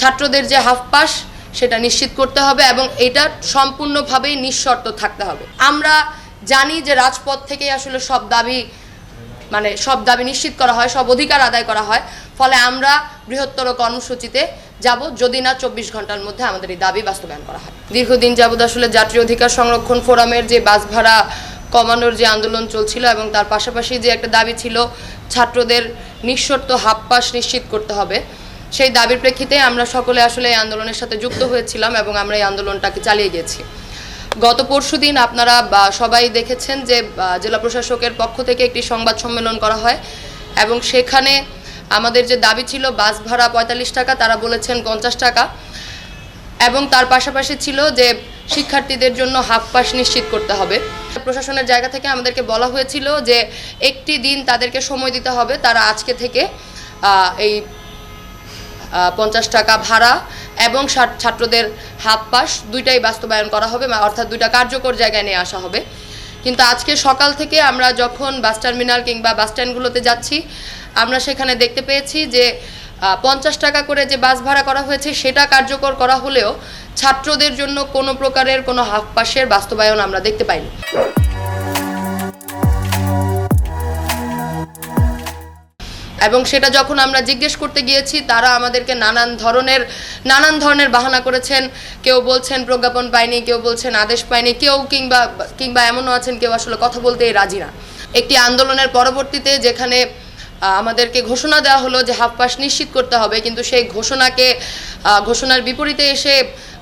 ছাত্রদের যে half pass সেটা নিশ্চিত করতে হবে এবং এটা সম্পূর্ণভাবেই নিঃশর্ত থাকতে হবে। আমরা জানি যে রাজপথ থেকে আসলে সব দাবি মানে সব দাবি নিশ্চিত করা হয়, সব অধিকার আদায় করা হয়। ফলে আমরা বৃহত্তর কর্মসূচিতে যাব যদি না চব্বিশ ঘণ্টার মধ্যে আমাদের এই দাবি বাস্তবায়ন করা হয়। দীর্ঘদিন যাবৎ আসলে যাত্রী অধিকার সংরক্ষণ ফোরামের যে বাস ভাড়া কমানোর যে আন্দোলন চলছিল এবং তার পাশাপাশি যে একটা দাবি ছিল, ছাত্রদের নিঃশর্ত হাফ পাস নিশ্চিত করতে হবে। সেই দাবির প্রেক্ষিতে আমরা সকলে আসলে এই আন্দোলনের সাথে যুক্ত হয়েছিলাম এবং আমরা এই আন্দোলনটাকে চালিয়ে গেছি। গত পরশুদিন আপনারা সবাই দেখেছেন যে জেলা প্রশাসকের পক্ষ থেকে একটি সংবাদ সম্মেলন করা হয় এবং সেখানে আমাদের যে দাবি ছিল, বাস ভাড়া পঁয়তাল্লিশ টাকা, তারা বলেছেন পঞ্চাশ টাকা এবং তার পাশাপাশি ছিল যে, শিক্ষার্থীদের জন্য হাফ পাস নিশ্চিত করতে হবে। প্রশাসনের জায়গা থেকে আমাদেরকে বলা হয়েছিল যে, একটি দিন তাদেরকে সময় দিতে হবে, তারা আজকে থেকে এই পঞ্চাশ টাকা ভাড়া এবং ছাত্রদের হাফ পাস, দুইটাই বাস্তবায়ন করা হবে অর্থাৎ দুইটা কার্যকর জায়গায় নিয়ে আসা হবে। কিন্তু আজকে সকাল থেকে আমরা যখন বাস টার্মিনাল কিংবা বাস স্ট্যান্ডগুলোতে যাচ্ছি, আমরা সেখানে দেখতে পেয়েছি যে পঞ্চাশ টাকা করে যে বাস ভাড়া করা হয়েছে, সেটা কার্যকর করা হলেও ছাত্রদের জন্য কোনো প্রকারের কোনো হাফ পাসের বাস্তবায়ন আমরা দেখতে পাইনি। এবং সেটা যখন আমরা জিজ্ঞেস করতে গিয়েছি, তারা আমাদেরকে নানান ধরনের নানান ধরনের বাহানা করেছেন। কেউ বলছেন প্রজ্ঞাপন পায়নি কেউ বলছেন আদেশ পায়নি কেউ কিংবা কিংবা এমনও আছেন, কেউ আসলে কথা বলতেই রাজি না। একটি আন্দোলনের পরবর্তীতে যেখানে আমাদেরকে ঘোষণা দেওয়া হলো যে হাফ পাস নিশ্চিত করতে হবে, কিন্তু সেই ঘোষণাকে ঘোষণার বিপরীতে এসে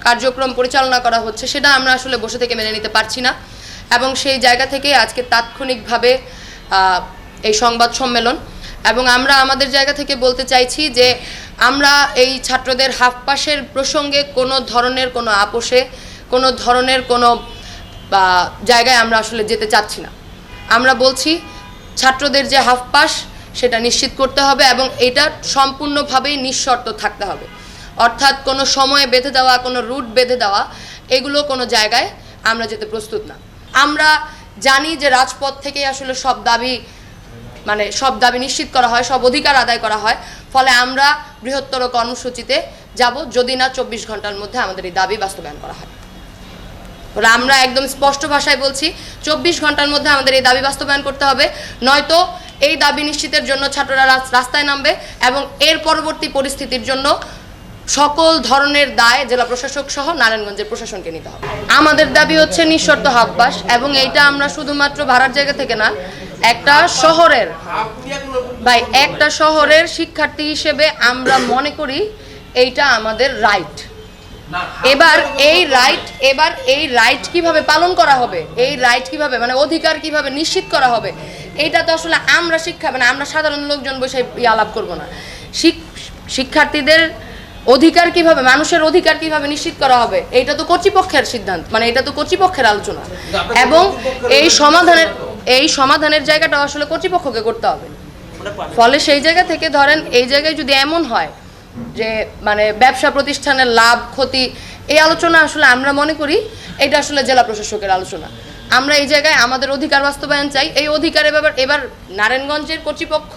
কার্যক্রম পরিচালনা করা হচ্ছে, সেটা আমরা আসলে বসে থেকে মেনে নিতে পারছি না। এবং সেই জায়গা থেকে আজকে তাৎক্ষণিকভাবে এই সংবাদ সম্মেলন এবং আমরা আমাদের জায়গা থেকে বলতে চাইছি যে আমরা এই ছাত্রদের হাফ পাসের প্রসঙ্গে কোনো ধরনের কোনো আপোষে কোনো ধরনের কোনো বা, জায়গায় আমরা আসলে যেতে চাচ্ছি না। আমরা বলছি ছাত্রদের যে হাফ পাস সেটা নিশ্চিত করতে হবে এবং এটা সম্পূর্ণভাবেই নিঃশর্ত থাকতে হবে। অর্থাৎ কোনো সময়ে বেঁধে দেওয়া কোনো রুট বেঁধে দেওয়া এগুলো কোনো জায়গায় আমরা যেতে প্রস্তুত না। আমরা জানি যে রাজপথ থেকে আসলে সব দাবি মানে সব দাবি নিশ্চিত করা হয়, সব অধিকার আদায় করা হয়। ফলে আমরা বৃহত্তর কর্মসূচিতে যাব যদি না চব্বিশ ঘণ্টার মধ্যে আমাদের এই দাবি বাস্তবায়ন করা হয়। আমরা একদম স্পষ্ট ভাষায় বলছি, চব্বিশ ঘণ্টার মধ্যে আমাদের এই দাবি বাস্তবায়ন করতে হবে। নয়তো এই দাবি নিশ্চিতের জন্য ছাত্ররা রাস- রাস্তায় নামবে এবং এর পরবর্তী পরিস্থিতির জন্য সকল ধরনের দায় জেলা প্রশাসক সহ নারায়ণগঞ্জের প্রশাসনকে নিতে হবে। আমাদের দাবি হচ্ছে নিঃশর্ত হাফবাস এবং এইটা আমরা শুধুমাত্র ভাড়ার জায়গা থেকে না একটা শহরের ভাই একটা শহরের শিক্ষার্থী হিসেবে আমরা মনে করি এইটা আমাদের রাইট এবার এই রাইট এবার এই রাইট কীভাবে পালন করা হবে? এই রাইট কীভাবে মানে অধিকার কীভাবে নিশ্চিত করা হবে? এইটা তো আসলে আমরা শিক্ষা মানে আমরা সাধারণ লোকজন বসে আলাপ করব না। শিক- শিক্ষার্থীদের অধিকার কীভাবে মানুষের অধিকার কীভাবে নিশ্চিত করা হবে? এটা তো কর্তৃপক্ষের সিদ্ধান্ত মানে এটা তো কর্তৃপক্ষের আলোচনা। এবং এই সমাধানের এই সমাধানের জায়গাটা আসলে কর্তৃপক্ষকে করতে হবে। ফলে সেই জায়গা থেকে ধরেন এই জায়গায় যদি এমন হয় যে মানে ব্যবসা প্রতিষ্ঠানের লাভ, ক্ষতি, এই আলোচনা আসলে আমরা মনে করি, এটা আসলে জেলা প্রশাসকের আলোচনা। আমরা এই জায়গায় আমাদের অধিকার বাস্তবায়ন চাই। এই অধিকার এবার এবার নারায়ণগঞ্জের কর্তৃপক্ষ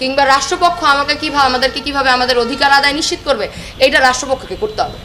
কিংবা রাষ্ট্রপক্ষ আমাকে কীভাবে, আমাদেরকে কীভাবে আমাদের অধিকার আদায় নিশ্চিত করবে, এটা রাষ্ট্রপক্ষকে করতে হবে।